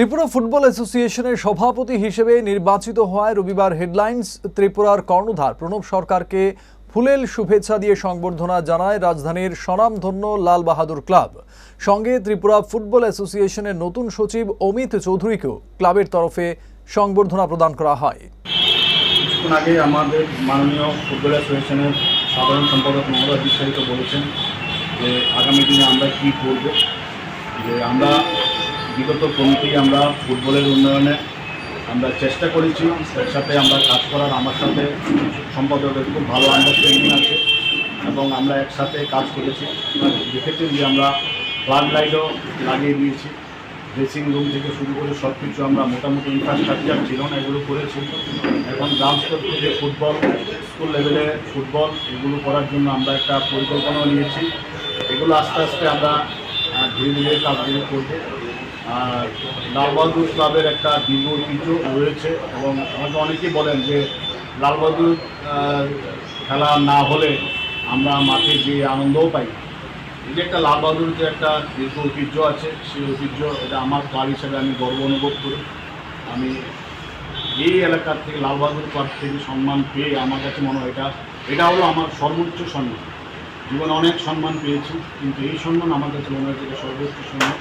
Tripura football অ্যাসোসিয়েশনের সভাপতি হিসেবে নির্বাচিত হওয়ায় রবিবার হেডলাইন্স ত্রিপুরার কর্ণধার প্রণব সরকারকে ফুলেল শুভেচ্ছা দিয়ে সংবর্ধনা জানায় রাজধানীর স্বনামধন্য লাল বাহাদুর ক্লাব। সঙ্গে ত্রিপুরা ফুটবল অ্যাসোসিয়েশনের নতুন সচিব অমিত চৌধুরীকেও ক্লাবের তরফে সংবর্ধনা প্রদান করা হয়। কিছুক্ষণ আগে আমাদের মাননীয় ফুটবল অ্যাসোসিয়েশনের সাধারণ সম্পাদক মহোদয় বিস্তারিত বলেছেন যে আগামী দিনে আমরা কী করব। বিগত কমিটি আমরা ফুটবলের উন্নয়নে আমরা চেষ্টা করেছি, এর সাথে আমরা কাজ করার, আমার সাথে সম্পাদকের খুব ভালো আন্ডারস্ট্যান্ডিং আছে এবং আমরা একসাথে কাজ করেছি। দেখেছেন যে আমরা ফ্লাড লাইটও লাগিয়ে দিয়েছি ড্রেসিং রুম থেকে শুরু করে সব কিছু আমরা মোটামুটি ইনফ্রাস্ট্রাকচার ছিল না, এগুলো করেছি। এখন গ্রাম স্তর থেকে ফুটবল স্কুল লেভেলে ফুটবল, এগুলো করার জন্য আমরা একটা পরিকল্পনাও নিয়েছি। এগুলো আস্তে আস্তে আমরা ধীরে ধীরে কাজগুলো করব। আর লালবাহাদুর ক্লাবের একটা দীর্ঘ ঐতিহ্য রয়েছে এবং আমাকে অনেকেই বলেন যে লালবাহাদুর খেলা না হলে আমরা মাঠে যে আনন্দও পাই এই যে একটা লালবাহাদুর যে একটা দীর্ঘ ঐতিহ্য আছে, সেই ঐতিহ্য এটা আমার ক্লাব হিসেবে আমি গর্ব অনুভব করি। আমি এই এলাকার থেকে লালবাহাদুর ক্লাব থেকে সম্মান পেয়ে আমার কাছে মনে হয় এটা এটা হলো আমার সর্বোচ্চ সম্মান। জীবনে অনেক সম্মান পেয়েছি, কিন্তু এই সম্মান আমার কাছে মনে হয় এটা সর্বোচ্চ সম্মান।